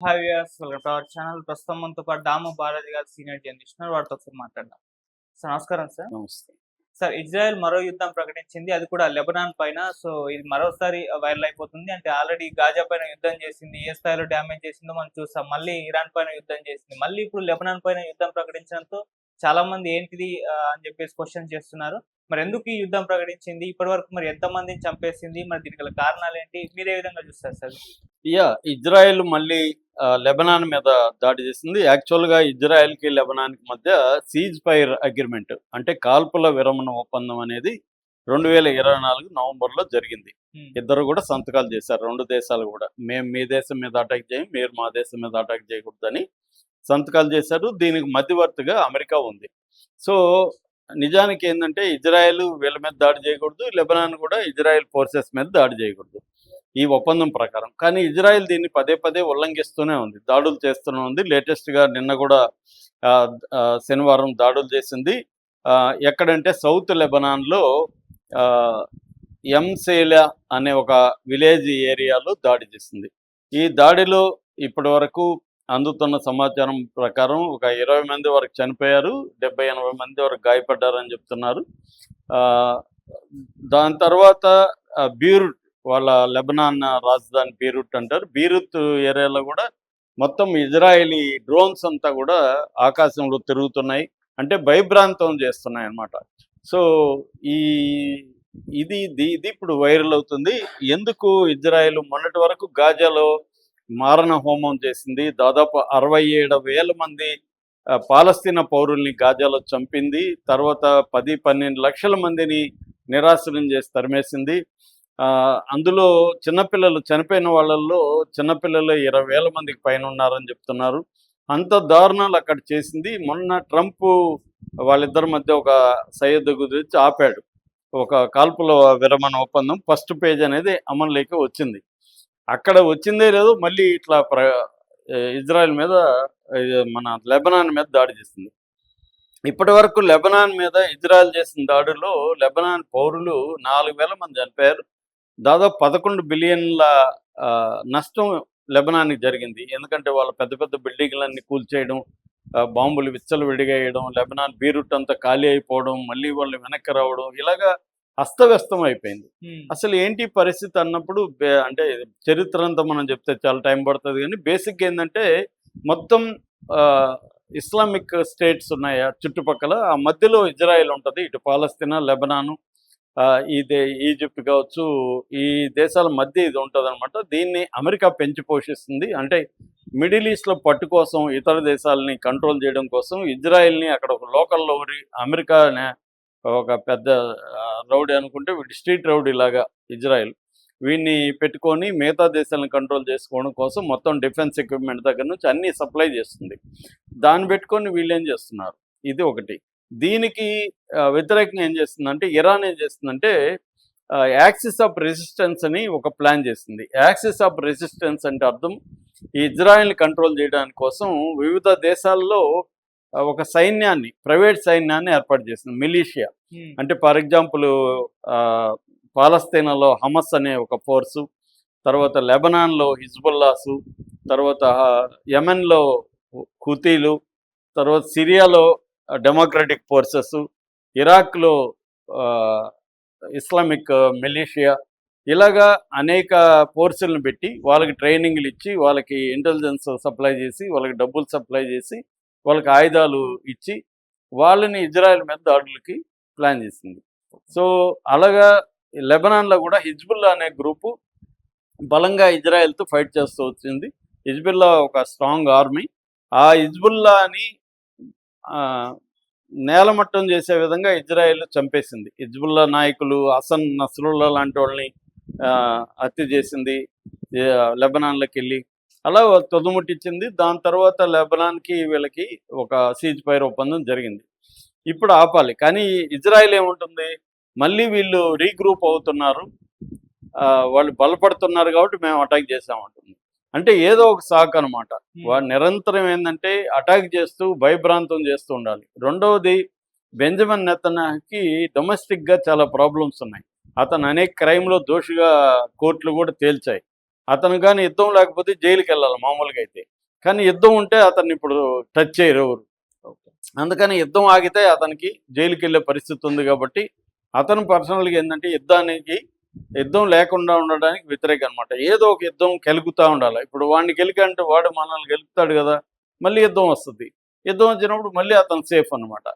Hi viewers welcome to our channel ప్రస్తుతం మనతో పాటు దాము బాలాజీ గారు సీనియర్ జర్నలిస్ట్ వారితో ఒకసారి మాట్లాడదాం. సార్ నమస్కారం సార్. నమస్తే. సార్ ఇజ్రాయెల్ మరో యుద్ధం ప్రకటించింది. అది కూడా లెబనాన్ పైన. సో ఇది మరోసారి వైరల్ అయిపోతుంది. అంటే ఆల్రెడీ గాజా పైన యుద్ధం చేసింది. ఏ స్థాయిలో డ్యామేజ్ చేసిందో మనం చూసాం. మళ్ళీ ఇరాన్ పైన యుద్ధం చేసింది. మళ్ళీ ఇప్పుడు లెబనాన్ పైన యుద్ధం ప్రకటించడంతో చాలా మంది ఏంటిది అని చెప్పేసి క్వశ్చన్ చేస్తున్నారు. మరి ఎందుకు ఈ యుద్ధం ప్రకటించింది? ఇప్పటి వరకు మరి ఎంత మందిని చంపేసింది? మరి దీనికి గల కారణాలు ఏంటి మీరు ఏ విధంగా చూస్తారు సార్? యా ఇజ్రాయెల్ మళ్ళీ లెబనాన్ మీద దాడి చేసింది. యాక్చువల్గా ఇజ్రాయెల్కి లెబనాన్కి మధ్య సీజ్ ఫైర్ అగ్రిమెంట్ అంటే కాల్పుల విరమణ ఒప్పందం అనేది రెండు వేల ఇరవై నాలుగు నవంబర్లో జరిగింది. ఉమ్, ఇద్దరు కూడా సంతకాలు చేశారు. రెండు దేశాలు కూడా. మేము మీ దేశం మీద అటాక్ చేయం మీరు మా దేశం మీద అటాక్ చేయకూడదని సంతకాలు చేశారు. దీనికి మధ్యవర్తిగా అమెరికా ఉంది. సో నిజానికి ఏంటంటే ఇజ్రాయెల్ వీళ్ళ మీద దాడి చేయకూడదు లెబనాన్ కూడా ఇజ్రాయెల్ ఫోర్సెస్ మీద దాడి చేయకూడదు. ఈ ఒప్పందం ప్రకారం. కానీ ఇజ్రాయెల్ దీన్ని పదే పదే ఉల్లంఘిస్తూనే ఉంది. దాడులు చేస్తూనే ఉంది. లేటెస్ట్గా నిన్న కూడా శనివారం దాడులు చేసింది. ఆ, ఎక్కడంటే సౌత్ లెబనాన్లో ఆ, ఎంసేలా అనే ఒక విలేజ్ ఏరియాలో దాడి చేసింది. ఈ దాడిలో ఇప్పటి వరకు అందుతున్న సమాచారం ప్రకారం ఒక ఇరవై మంది వరకు చనిపోయారు డెబ్బై ఎనభై మంది వరకు గాయపడ్డారని చెప్తున్నారు. ఆ, దాని తర్వాత బీరుట్ వాళ్ళ లెబనాన్ రాజధాని బీరుట్ అంటారు. బీరుత్ ఏరియాలో కూడా మొత్తం ఇజ్రాయేలీ డ్రోన్స్ అంతా కూడా ఆకాశంలో తిరుగుతున్నాయి. అంటే భయభ్రాంతం చేస్తున్నాయి అన్నమాట. సో ఈ ఇది ఇది ఇది ఇప్పుడు వైరల్ అవుతుంది. ఎందుకు ఇజ్రాయెల్ మొన్నటి వరకు గాజాలో మారణ హోమం చేసింది. దాదాపు అరవై ఏడు వేల మంది పాలస్తీనా పౌరుల్ని గాజాలో చంపింది. తర్వాత పది పన్నెండు లక్షల మందిని నిరాశనం చేసి తరిమేసింది. ఆ, అందులో చిన్నపిల్లలు చనిపోయిన వాళ్ళల్లో చిన్నపిల్లలు ఇరవై వేల మందికి పైన ఉన్నారని చెప్తున్నారు. అంత దారుణాలు అక్కడ చేసింది. మొన్న ట్రంప్ వాళ్ళిద్దరి మధ్య ఒక సయ్యద్దు గురించి ఆపాడు. ఒక కాల్పుల విరమణ ఒప్పందం. ఫస్ట్ పేజ్ అనేది అమలులోకి వచ్చింది. అక్కడ వచ్చిందే లేదు మళ్ళీ ఇట్లా ప్ర ఇజ్రాయెల్ మీద మన లెబనాన్ మీద దాడి చేసింది. ఇప్పటి వరకు లెబనాన్ మీద ఇజ్రాయెల్ చేసిన దాడిలో లెబనాన్ పౌరులు నాలుగు వేల మంది చనిపోయారు. దాదాపు పదకొండు బిలియన్ల నష్టం లెబనాన్కి జరిగింది. ఎందుకంటే వాళ్ళ పెద్ద పెద్ద బిల్డింగ్లన్నీ కూల్చేయడం బాంబులు విచ్చలు విడిగేయడం లెబనాన్ బీరుట్ అంతా ఖాళీ అయిపోవడం మళ్ళీ వాళ్ళు వెనక్కి రావడం ఇలాగా అస్తవ్యస్తం అయిపోయింది. అసలు ఏంటి పరిస్థితి అన్నప్పుడు అంటే చరిత్ర అంతా మనం చెప్తే చాలా టైం పడుతుంది కానీ బేసిక్ ఏంటంటే మొత్తం ఆ, ఇస్లామిక్ స్టేట్స్ ఉన్నాయి చుట్టుపక్కల. ఆ మధ్యలో ఇజ్రాయెల్ ఉంటుంది ఇటు పాలస్తీనా లెబనాను ఆ, ఇది ఈజిప్ట్ కావచ్చు ఈ దేశాల మధ్య ఇది ఉంటుంది అనమాట దీన్ని అమెరికా పెంచి పోషిస్తుంది. అంటే మిడిల్ ఈస్ట్లో పట్టు కోసం ఇతర దేశాలని కంట్రోల్ చేయడం కోసం ఇజ్రాయెల్ని అక్కడ ఒక లోకల్ అమెరికా ఒక పెద్ద రౌడీ అనుకుంటే వీడు స్ట్రీట్ రౌడీ లాగా ఇజ్రాయెల్. వీడిని పెట్టుకొని మిగతా దేశాలను కంట్రోల్ చేసుకోవడం కోసం మొత్తం డిఫెన్స్ ఎక్విప్మెంట్ దగ్గర నుంచి అన్ని సప్లై చేస్తుంది. దాన్ని పెట్టుకొని వీళ్ళు ఏం చేస్తున్నారు? ఇది ఒకటి. దీనికి వ్యతిరేకంగా ఏం చేస్తుందంటే ఇరాన్ ఏం చేస్తుందంటే యాక్సిస్ ఆఫ్ రెసిస్టెన్స్ అని ఒక ప్లాన్ చేసింది యాక్సిస్ ఆఫ్ రెసిస్టెన్స్ అంటే అర్థం ఈ ఇజ్రాయెల్ని కంట్రోల్ చేయడానికి కోసం వివిధ దేశాల్లో ఒక సైన్యాన్ని ప్రైవేట్ సైన్యాన్ని ఏర్పాటు చేసింది. మిలీషియా. అంటే ఫర్ ఎగ్జాంపుల్ పాలస్తీనాలో హమస్ అనే ఒక ఫోర్సు తర్వాత లెబనాన్లో హిజ్బుల్లాసు తర్వాత యెమెన్లో హుతీలు తర్వాత సిరియాలో డెమోక్రటిక్ ఫోర్సెస్ ఇరాక్లో ఇస్లామిక్ మిలీషియా. ఇలాగా అనేక ఫోర్సులను పెట్టి వాళ్ళకి ట్రైనింగ్లు ఇచ్చి వాళ్ళకి ఇంటెలిజెన్స్ సప్లై చేసి వాళ్ళకి డబ్బులు సప్లై చేసి వాళ్ళకి ఆయుధాలు ఇచ్చి వాళ్ళని ఇజ్రాయెల్ మీద దాడులకి ప్లాన్ చేసింది. సో అలాగా లెబనాన్లో కూడా హిజ్బుల్లా అనే గ్రూపు బలంగా ఇజ్రాయెల్తో ఫైట్ చేస్తూ వచ్చింది. హిజ్బుల్లా ఒక స్ట్రాంగ్ ఆర్మీ. ఆ హిజ్బుల్లాని నేలమట్టం చేసే విధంగా ఇజ్రాయెల్ చంపేసింది. హిజ్బుల్లా నాయకులు హసన్ నస్రుల్లా లాంటి వాళ్ళని హత్య చేసింది. లెబనాన్లోకి వెళ్ళి అలా తుదముట్టించింది దాని తర్వాత లెబనాన్కి వీళ్ళకి ఒక సీజ్ ఫైర్ ఒప్పందం జరిగింది. ఇప్పుడు ఆపాలి. కానీ ఇజ్రాయెల్ ఏముంటుంది? మళ్ళీ వీళ్ళు రీగ్రూప్ అవుతున్నారు. వాళ్ళు బలపడుతున్నారు కాబట్టి మేము అటాక్ చేసామంటుంది. అంటే ఏదో ఒక సాక్ అనమాట వాడు నిరంతరం ఏంటంటే అటాక్ చేస్తూ భయభ్రాంతం చేస్తూ ఉండాలి. రెండవది బెంజమిన్ నెతన్యాహుకి డొమెస్టిక్గా చాలా ప్రాబ్లమ్స్ ఉన్నాయి. అతను అనేక క్రైమ్లో దోషిగా కోర్టులు కూడా తేల్చాయి. అతను కానీ యుద్ధం లేకపోతే జైలుకి వెళ్ళాలి మామూలుగా అయితే కానీ యుద్ధం ఉంటే అతన్ని ఇప్పుడు టచ్ చేయరు ఎవరు. అందుకని యుద్ధం ఆగితే అతనికి జైలుకి వెళ్ళే పరిస్థితి ఉంది కాబట్టి అతను పర్సనల్గా ఏంటంటే యుద్ధానికి యుద్ధం లేకుండా ఉండడానికి వ్యతిరేక అనమాట ఏదో ఒక యుద్ధం కెలుగుతూ ఉండాలి. ఇప్పుడు వాడిని గెలికంటే వాడు మనల్ని గెలుపుతాడు కదా మళ్ళీ యుద్ధం వస్తుంది. యుద్ధం వచ్చినప్పుడు మళ్ళీ అతను సేఫ్ అన్నమాట.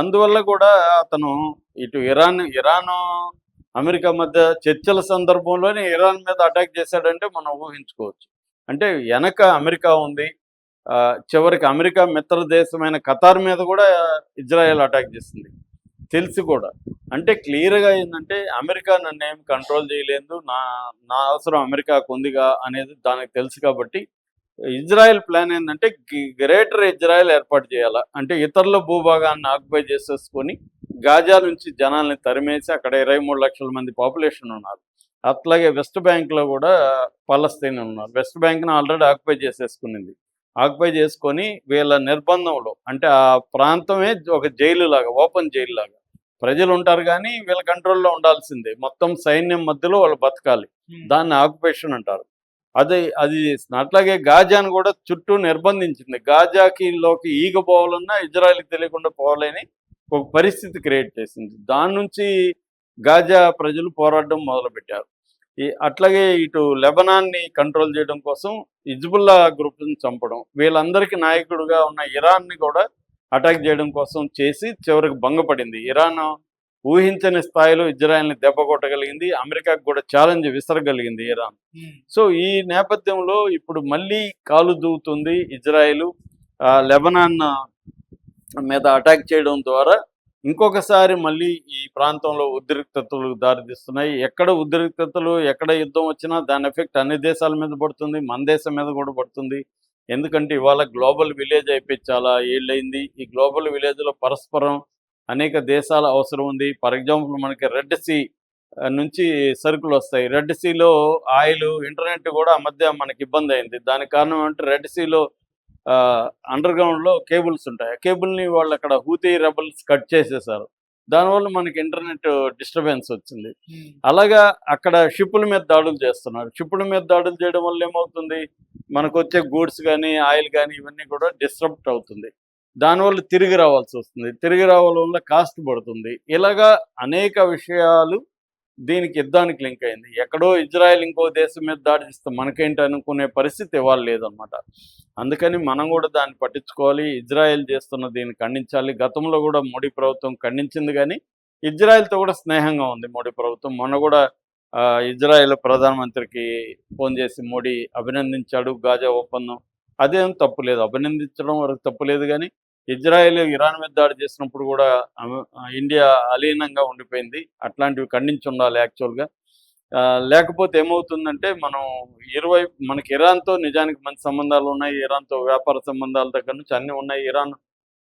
అందువల్ల కూడా అతను ఇటు ఇరాన్ ఇరాన్ అమెరికా మధ్య చర్చల సందర్భంలోనే ఇరాన్ మీద అటాక్ చేశాడంటే మనం ఊహించుకోవచ్చు. అంటే వెనక అమెరికా ఉంది. ఆ, చివరికి అమెరికా మిత్ర దేశమైన ఖతార్ మీద కూడా ఇజ్రాయెల్ అటాక్ చేసింది. తెలిసి కూడా. అంటే క్లియర్గా ఏంటంటే అమెరికా నన్ను ఏం కంట్రోల్ చేయలేదు. నా నా అవసరం అమెరికాకు ఉందిగా అనేది దానికి తెలుసు కాబట్టి ఇజ్రాయెల్ ప్లాన్ ఏంటంటే గ్రేటర్ ఇజ్రాయెల్ ఏర్పాటు చేయాలా. అంటే ఇతరుల భూభాగాన్ని ఆక్యుపై చేసేసుకొని గాజా నుంచి జనాల్ని తరిమేసి అక్కడ ఇరవై మూడు లక్షల మంది పాపులేషన్ ఉన్నారు. అట్లాగే వెస్ట్ బ్యాంక్లో కూడా పలస్తీన్ ఉన్నారు. వెస్ట్ బ్యాంక్ని ఆల్రెడీ ఆక్యుపై చేసేసుకునింది. ఆక్యుపై చేసుకొని వీళ్ళ నిర్బంధంలో అంటే ఆ ప్రాంతమే ఒక జైలు లాగా ఓపెన్ జైలు లాగా ప్రజలు ఉంటారు కానీ వీళ్ళ కంట్రోల్లో ఉండాల్సిందే. మొత్తం సైన్యం మధ్యలో వాళ్ళు బతకాలి. దాన్ని ఆక్యుపేషన్ అంటారు. అది అది చేస్తుంది అట్లాగే గాజాను కూడా చుట్టూ నిర్బంధించింది. గాజాకి లోకి ఈగ పోవాలన్నా ఇజ్రాయెల్కి తెలియకుండా పోవాలని ఒక పరిస్థితి క్రియేట్ చేసింది. దాని నుంచి గాజా ప్రజలు పోరాడడం మొదలుపెట్టారు. ఈ అట్లాగే ఇటు లెబనాన్ని కంట్రోల్ చేయడం కోసం ఇజ్బుల్లా గ్రూప్ని చంపడం వీళ్ళందరికీ నాయకుడుగా ఉన్న ఇరాన్ని కూడా అటాక్ చేయడం కోసం చేసి చివరికి భంగపడింది. ఇరాన్ ఊహించని స్థాయిలో ఇజ్రాయెల్ని దెబ్బ కొట్టగలిగింది. అమెరికాకు కూడా ఛాలెంజ్ విసరగలిగింది ఇరాన్. సో ఈ నేపథ్యంలో ఇప్పుడు మళ్ళీ కాలు దూవుతుంది ఇజ్రాయెల్. లెబనాన్ మీద అటాక్ చేయడం ద్వారా ఇంకొకసారి మళ్ళీ ఈ ప్రాంతంలో ఉద్రిక్తతలు దారితీస్తున్నాయి. ఎక్కడ ఉద్రిక్తతలు ఎక్కడ యుద్ధం వచ్చినా దాని ఎఫెక్ట్ అన్ని దేశాల మీద పడుతుంది మన దేశం మీద కూడా పడుతుంది. ఎందుకంటే ఇవాళ గ్లోబల్ విలేజ్ అయిపోయి చాలా ఏళ్ళైంది ఈ గ్లోబల్ విలేజ్లో పరస్పరం అనేక దేశాల అవసరం ఉంది. ఫర్ ఎగ్జాంపుల్ మనకి రెడ్ సీ నుంచి సరుకులు వస్తాయి. రెడ్ సీలో ఆయిల్ ఇంటర్నెట్ కూడా ఆ మధ్య మనకి ఇబ్బంది అయింది. దానికి కారణం అంటే రెడ్ సీలో అండర్ గ్రౌండ్లో కేబుల్స్ ఉంటాయి. ఆ కేబుల్ని వాళ్ళు అక్కడ హూతీ రెబల్స్ కట్ చేసేసారు దానివల్ల మనకి ఇంటర్నెట్ డిస్టర్బెన్స్ వచ్చింది. అలాగా అక్కడ షిప్పుల మీద దాడులు చేస్తున్నారు. షిప్పుల మీద దాడులు చేయడం వల్ల ఏమవుతుంది? మనకు వచ్చే గూడ్స్ కానీ ఆయిల్ కానీ ఇవన్నీ కూడా డిస్టర్బ్ అవుతుంది. దానివల్ల తిరిగి రావాల్సి వస్తుంది. తిరిగి రావడం వల్ల కాస్ట్ పడుతుంది. ఇలాగా అనేక విషయాలు దీనికి యుద్ధానికి లింక్ అయింది. ఎక్కడో ఇజ్రాయెల్ ఇంకో దేశం మీద దాడి చేస్తే మనకేంటి అనుకునే పరిస్థితి ఇవాళ లేదనమాట అందుకని మనం కూడా దాన్ని పట్టించుకోవాలి. ఇజ్రాయెల్ చేస్తున్న దీన్ని ఖండించాలి. గతంలో కూడా మోడీ ప్రభుత్వం ఖండించింది కానీ ఇజ్రాయెల్తో కూడా స్నేహంగా ఉంది మోడీ ప్రభుత్వం. మొన్న కూడా ఇజ్రాయెల్ ప్రధానమంత్రికి ఫోన్ చేసి మోడీ అభినందించాడు. గాజా ఒప్పందం. అదేం తప్పు లేదు. అభినందించడం వరకు తప్పు లేదు కానీ ఇజ్రాయెల్ ఇరాన్ మీద దాడి చేసినప్పుడు కూడా ఇండియా అలీనంగా ఉండిపోయింది. అట్లాంటివి ఖండించి ఉండాలి యాక్చువల్గా. ఆ, లేకపోతే ఏమవుతుందంటే మనం ఇరువైపు మనకి ఇరాన్తో నిజానికి మంచి సంబంధాలు ఉన్నాయి. ఇరాన్తో వ్యాపార సంబంధాల దగ్గర నుంచి అన్నీ ఉన్నాయి. ఇరాన్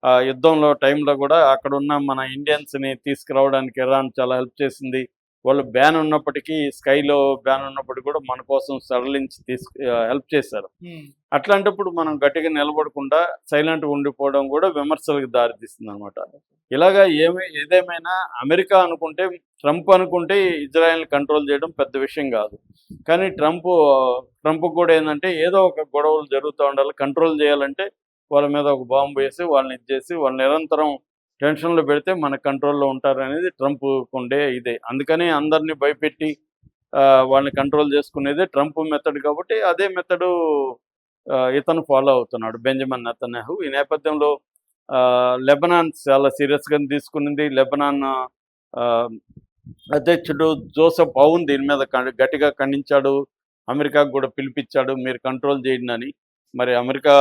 ఆ, యుద్ధంలో టైంలో కూడా అక్కడ ఉన్న మన ఇండియన్స్ని తీసుకురావడానికి ఇరాన్ చాలా హెల్ప్ చేసింది. వాళ్ళు బ్యాన్ ఉన్నప్పటికీ స్కైలో బ్యాన్ ఉన్నప్పటికీ కూడా మన కోసం సడలించి తీసుకు హెల్ప్ చేశారు. అట్లాంటప్పుడు మనం గట్టిగా నిలబడకుండా సైలెంట్గా ఉండిపోవడం కూడా విమర్శలకు దారితీస్తుంది అనమాట ఇలాగా ఏమి ఏదేమైనా అమెరికా అనుకుంటే ట్రంప్ అనుకుంటే ఇజ్రాయెల్ని కంట్రోల్ చేయడం పెద్ద విషయం కాదు. కానీ ట్రంప్ ట్రంప్ కూడా ఏంటంటే ఏదో ఒక గొడవలు జరుగుతూ ఉండాలి కంట్రోల్ చేయాలంటే వాళ్ళ మీద ఒక బాంబు వేసి వాళ్ళని ఇచ్చేసి వాళ్ళు నిరంతరం టెన్షన్లో పెడితే మన కంట్రోల్లో ఉంటారు అనేది ట్రంప్ ఉండే ఇదే. అందుకని అందరినీ భయపెట్టి ఆ, వాళ్ళని కంట్రోల్ చేసుకునేదే ట్రంప్ మెథడ్ కాబట్టి అదే మెథడు ఇతను ఫాలో అవుతున్నాడు. Benjamin Netanyahu. ఈ నేపథ్యంలో ఆ, లెబనాన్ చాలా సీరియస్గా తీసుకునింది. లెబనాన్ అధ్యక్షుడు జోసెఫ్ పౌన్ దీని మీద గట్టిగా ఖండించాడు. అమెరికాకు కూడా పిలిపించాడు. మీరు కంట్రోల్ చేయండి అని. మరి అమెరికా